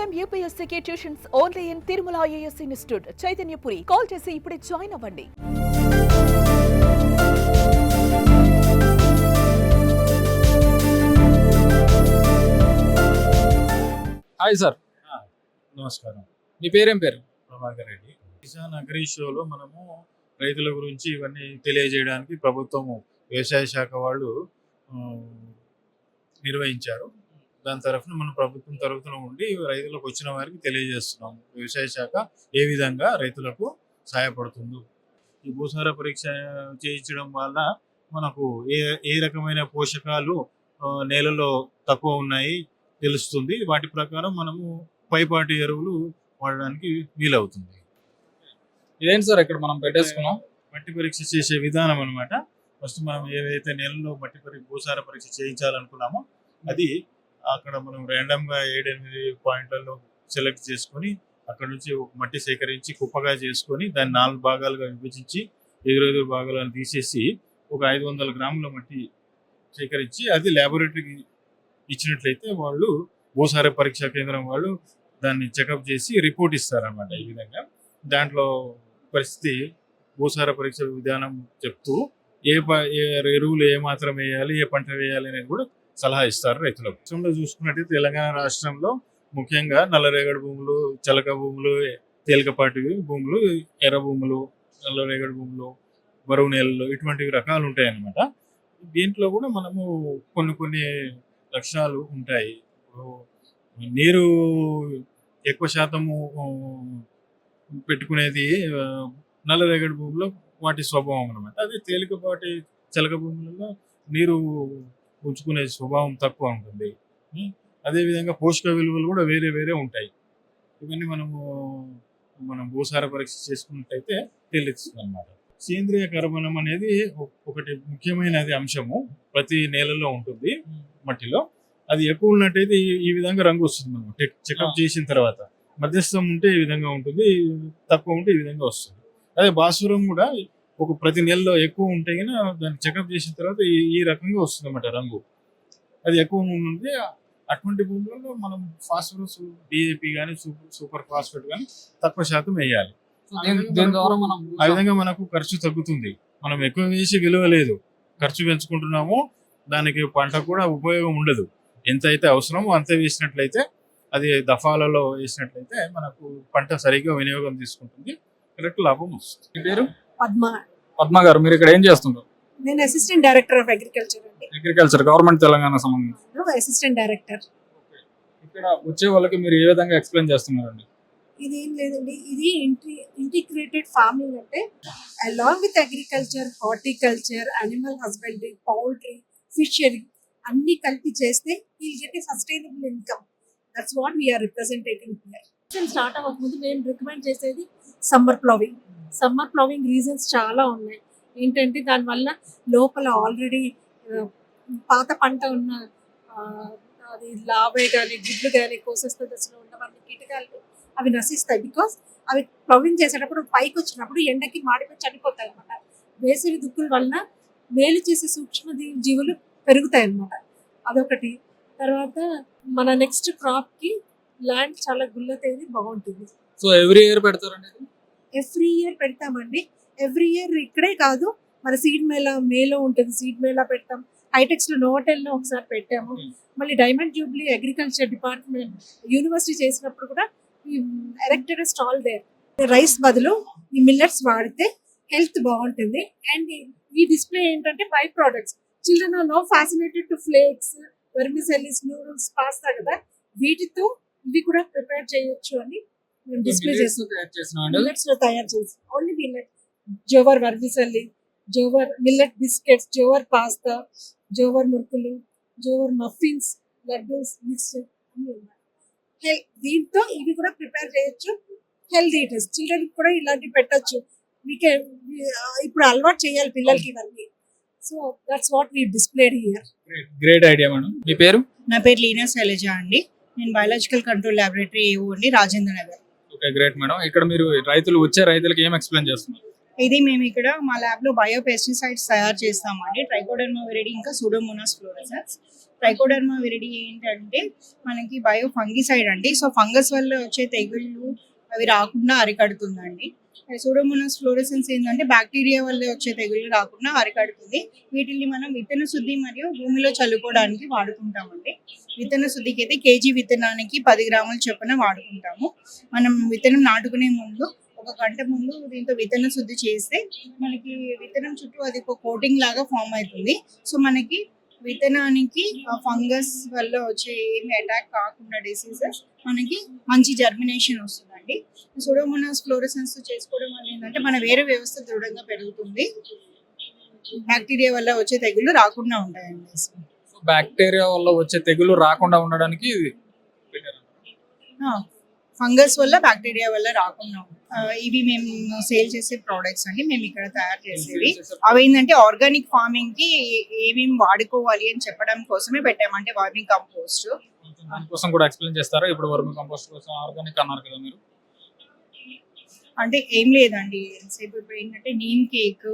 Time యూపీఎస్సీకి tuitions only in Tirumala IAS institute. Chaitanyapuri. Call చేసి ఇప్పుడే join అవ్వండి. Hi sir. నమస్కారం. మీ పేరేం పేరు? ప్రభాకర్ రెడ్డి. కిసాన్ అగ్రి షోలో మనము రైతుల గురించి ఇవన్నీ తెలియజేయడానికి ప్రభుత్వము వ్యవసాయ శాఖ వాళ్ళు నిర్వహించారు. దాని తరఫున మన ప్రభుత్వం తరఫున ఉండి రైతులకు వచ్చిన వారికి తెలియజేస్తున్నాం వ్యవసాయ శాఖ ఏ విధంగా రైతులకు సహాయపడుతుందో. ఈ భూసార పరీక్ష చేయించడం వల్ల మనకు ఏ ఏ రకమైన పోషకాలు నేలలో తక్కువ ఉన్నాయి తెలుస్తుంది. వాటి ప్రకారం మనము పైపాటి ఎరువులు వాడడానికి వీలవుతుంది. ఇదేంటి సార్ ఇక్కడ మనం పెట్టేసుకున్నాం? మట్టి పరీక్ష చేసే విధానం అన్నమాట. ఫస్ట్ మనం ఏదైతే నెలలో మట్టి పరీక్ష భూసార పరీక్ష చేయించాలనుకున్నామో అది అక్కడ మనం ర్యాండమ్గా ఏడెనిమిది పాయింట్లలో సెలెక్ట్ చేసుకొని అక్కడ నుంచి ఒక మట్టి సేకరించి కుప్పగా చేసుకొని దాన్ని నాలుగు భాగాలుగా విభజించి ఎదురెదురు భాగాలను తీసేసి ఒక ఐదు వందల గ్రాముల మట్టి సేకరించి అది ల్యాబొరేటరీకి ఇచ్చినట్లయితే వాళ్ళు భూసార పరీక్షా కేంద్రం వాళ్ళు దాన్ని చెకప్ చేసి రిపోర్ట్ ఇస్తారన్నమాట ఈ విధంగా. దాంట్లో పరిస్థితి భూసార పరీక్ష విధానం చెప్తూ ఏ ఎరువులు ఏ మాత్రం వేయాలి ఏ పంట వేయాలి అనేది కూడా సలహా ఇస్తారు రైతులకు. రాష్ట్రంలో చూసుకున్నట్టయితే తెలంగాణ రాష్ట్రంలో ముఖ్యంగా నల్లరేగడి భూములు చలక భూములు తేలికపాటి భూములు ఎర్ర భూములు నల్లరేగడి భూములు బరువు నేలలు ఇటువంటి రకాలు ఉంటాయి అన్నమాట దీంట్లో కూడా మనము కొన్ని కొన్ని లక్షణాలు ఉంటాయి. ఇప్పుడు నీరు ఎక్కువ శాతము పెట్టుకునేది నల్లరేగడి భూమిలో వాటి స్వభావం అనమాట అదే తేలికపాటి చలక భూములలో నీరు ఉంచుకునే స్వభావం తక్కువ ఉంటుంది? అదేవిధంగా పోషక విలువలు కూడా వేరే వేరే ఉంటాయి. ఇవన్నీ మనము మనం భూసార పరీక్ష చేసుకున్నట్టయితే తెలుస్తుంది అనమాట సేంద్రియ కర్బనం అనేది ఒక- ఒకటి ముఖ్యమైనది అంశము. ప్రతి నేలలో ఉంటుంది మట్టిలో. అది ఎక్కువ ఉన్నట్టయితే ఈ- విధంగా రంగు వస్తుంది మనం చెకప్. చేసిన తర్వాత. మధ్యస్థం ఉంటే ఈ విధంగా ఉంటుంది తక్కువ ఉంటే ఈ విధంగా వస్తుంది. అదే భాస్వరం కూడా ఒక ప్రతి నెలలో ఎక్కువ ఉంటే కనుక దాన్ని చెకప్ చేసిన తర్వాత ఈ ఈ రకంగా వస్తుంది అన్నమాట రంగు. అది ఎక్కువ ఉంది అటువంటి భూములలో మనం ఫాస్ఫరస్ డిఏపి కానీ సూపర్ సూపర్ ఫాస్ఫేట్ కానీ తక్కువ శాతం వేయాలి. దీని దీని ద్వారా మనం ఆ విధంగా మనకు ఖర్చు తగ్గుతుంది. మనం ఎక్కువ వేసి విలువ లేదు. ఖర్చు పెంచుకుంటున్నాము దానికి పంట కూడా ఉపయోగం ఉండదు. ఎంత అయితే అవసరమో అంత వేసినట్లయితే అది దఫాలలో వేసినట్లయితే మనకు పంట సరిగ్గా వినియోగం తీసుకుంటుంది. కరెక్ట్ లాభం వస్తుంది. పేరు? పద్మ. పద్మ గారు మీరు ఇక్కడ ఏం చేస్తుంటారు? నేను అసిస్టెంట్ డైరెక్టర్ ఆఫ్ అగ్రికల్చర్ అండి. అగ్రికల్చర్ గవర్నమెంట్ తెలంగాణ సంబంధించి. అసిస్టెంట్ డైరెక్టర్ ఇక్కడ వచ్చే వాళ్ళకి మీరు ఏ విధంగా ఎక్స్ప్లెయిన్ చేస్తున్నారండి? ఇది ఏం లేదండి. ఇది ఇంటి ఇంటిగ్రేటెడ్ ఫార్మింగ్ అంటే along with agriculture horticulture animal husbandry poultry fishery అన్ని కలిపి చేస్తే we'll get a sustainable income that's what we're representing here start అవ్వకముందు మేము రికమెండ్ చేసేది summer ploughing summer ploughing reasons చాలా ఉన్నాయి. ఏంటంటే దానివల్ల లోపల ఆల్రెడీ పాత పంట ఉన్న అది లావే కానీ గుడ్లు కానీ కోసేస్తే దశలో ఉన్నవన్నీ కీటకాలు అవి నశిస్తాయి బికాస్ అవి ప్లవింగ్ చేసేటప్పుడు పైకి వచ్చినప్పుడు ఎండకి మాడిపోయి చనిపోతాయి అనమాట వేసవి దుక్కుల వలన మేలు చేసే సూక్ష్మ జీవులు పెరుగుతాయి అన్నమాట అదొకటి. తర్వాత మన నెక్స్ట్ క్రాప్కి ల్యాండ్ చాలా గుల్లతేది బాగుంటుంది. సో ఎవ్రీ ఇయర్ పెడతారండి? ఎవ్రీ ఇయర్ పెడతామండి. ఎవ్రీ ఇయర్ ఇక్కడే కాదు. మన సీడ్ మేళా మేలో ఉంటుంది. సీడ్ మేళా పెడతాం. హైటెక్స్లో నోవటెల్లో ఒకసారి పెట్టాము. మళ్ళీ diamond jubilee agriculture department university చేసినప్పుడు కూడా ఎరెక్టెడ్ స్టాల్ దేర్. రైస్ బదులు ఈ మిల్లెట్స్ వాడితే హెల్త్ బాగుంటుంది. అండ్ ఈ డిస్ప్లే ఏంటంటే by products. Children are no fascinated to flakes vermicellis noodles pasta కదా. వీటితో ఇవి కూడా ప్రిపేర్ చేయొచ్చు అని మేము డిస్ప్లే చేస్తాం. తయారు మిల్లెట్స్లో తయారు చేసి only millet jowar vermicelli jowar millet biscuits jowar pasta jowar మురుకులు జోవర్ మఫిన్స్ లడ్డూస్ మిక్స్చర్ అన్ని ఉన్నాయి. హెల్ దీంతో ఇవి కూడా ప్రిపేర్ చేయొచ్చు. హెల్తీ ఈటర్స్ చిల్డ్రన్ కూడా ఇలాంటివి పెట్టొచ్చు. మీకే ఇప్పుడు అలవాటు చేయాలి పిల్లలకి ఇవన్నీ. So that's what we displayed here great idea madam మీ పేరు? నా పేరు లీనా శైలజ అండి. నేను బయాలజికల్ కంట్రోల్ ల్యాబొరేటరీ అండి Rajendra Nagar. Okay great madam ఇక్కడ మీరు రైతులు వచ్చే రైతులకి ఏం ఎక్స్ప్లెయిన్ చేస్తున్నారు? ఇది మేము ఇక్కడ మా ల్యాబ్లో బయో పెస్టిసైడ్స్ తయారు చేస్తామండి. ట్రైకోడర్మా వెరైటీ ఇంకా సూడోమోనాస్ ఫ్లోరసెన్స్ ట్రైకోడర్మా విరిడి ఏంటంటే మనకి బయో ఫంగిసైడ్ అండి. సో ఫంగస్ వల్ల వచ్చే తెగుళ్ళు అవి రాకుండా అరికడుతుందండి. సూడోమోనాస్ ఫ్లోరసెన్స్ ఏంటంటే బ్యాక్టీరియా వల్ల వచ్చే తెగుళ్ళు రాకుండా అరికడుతుంది. వీటిని మనం విత్తన శుద్ధి మరియు భూమిలో చల్లుకోవడానికి వాడుకుంటామండి. విత్తన శుద్ధికి అయితే కేజీ విత్తనానికి పది గ్రాముల చొప్పున వాడుకుంటాము. మనం విత్తనం నాటుకునే ముందు ఒక గంట ముందు దీంతో విత్తన శుద్ధి చేస్తే మనకి విత్తనం చుట్టూ అది ఒక కోటింగ్ లాగా ఫామ్ అవుతుంది. సో మనకి విత్తనానికి ఫంగస్ వల్ల వచ్చే ఏమి అటాక్ కాకుండా డిసీజెస్ మనకి మంచి జర్మినేషన్ వస్తుందండి సూడోమోనాస్ ఫ్లోరసెన్స్ చేసుకోవడం వల్ల ఏంటంటే మన వేరే వ్యవస్థ దృఢంగా పెరుగుతుంది. బ్యాక్టీరియా వల్ల వచ్చే తెగుళ్ళు రాకుండా ఉంటాయండి బ్యాక్టీరియా వల్ల వచ్చే తెగులు రాకుండా ఉండడానికి. ఫంగస్ వల్ల బ్యాక్టీరియా వల్ల రాకుండా ఇవి మేము సేల్ చేసే ప్రోడక్ట్స్ అండి. మేము ఇక్కడ తయారు చేసేవి. అవి ఏంటంటే ఆర్గానిక్ ఫార్మింగ్కి ఏమేమి వాడుకోవాలి అని చెప్పడం కోసమే పెట్టామంటే వార్మింగ్ కంపోస్ట్ దానికోసం కూడా ఎక్స్ప్లెయిన్ చేస్తారా? ఇప్పుడు వర్మి కంపోస్ట్ కోసం ఆర్గానిక్ అన్నారు కదా మీరు. అంటే ఏం లేదండి. ఎంతసేపు ఇప్పుడు ఏంటంటే నీమ్ కేక్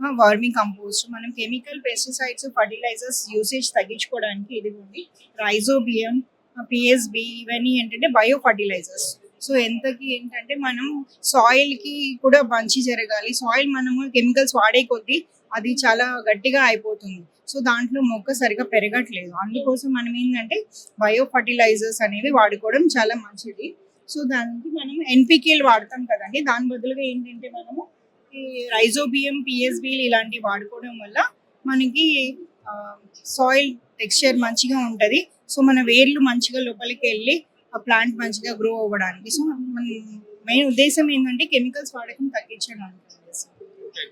వార్మింగ్ కంపోస్ట్ మనం కెమికల్ పెస్టిసైడ్స్ ఫర్టిలైజర్స్ యూసేజ్ తగ్గించుకోవడానికి ఇది ఉంది రైజోబియం పిఎస్బి ఇవన్నీ ఏంటంటే బయో ఫర్టిలైజర్స్ సో ఎంతకి ఏంటంటే మనం సాయిల్కి కూడా మంచి జరగాలి. సాయిల్ మనము కెమికల్స్ వాడే కొద్దీ అది చాలా గట్టిగా అయిపోతుంది. సో దాంట్లో మొక్క సరిగా పెరగట్లేదు. అందుకోసం మనం ఏంటంటే బయో ఫర్టిలైజర్స్ అనేవి వాడుకోవడం చాలా మంచిది. సో దానికి మనం ఎన్పికేలు వాడతాం కదండి. దాని బదులుగా ఏంటంటే మనము ఈ రైజోబియం పిఎస్బి ఇలాంటివి వాడుకోవడం వల్ల మనకి సాయిల్ టెక్స్చర్ మంచిగా ఉంటుంది. సో మన వేర్లు మంచిగా లోపలికి వెళ్ళి ఆ ప్లాంట్ మంచిగా గ్రో అవ్వడానికి. సో మన మెయిన్ ఉద్దేశం ఏంటంటే కెమికల్స్ వాడకం తగ్గించడం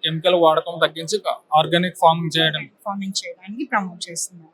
కెమికల్ వాడకం తగ్గించి ఆర్గానిక్ ఫార్మింగ్ చేయడం. ఫార్మింగ్ చేయడానికి ప్రమోట్ చేస్తున్నాం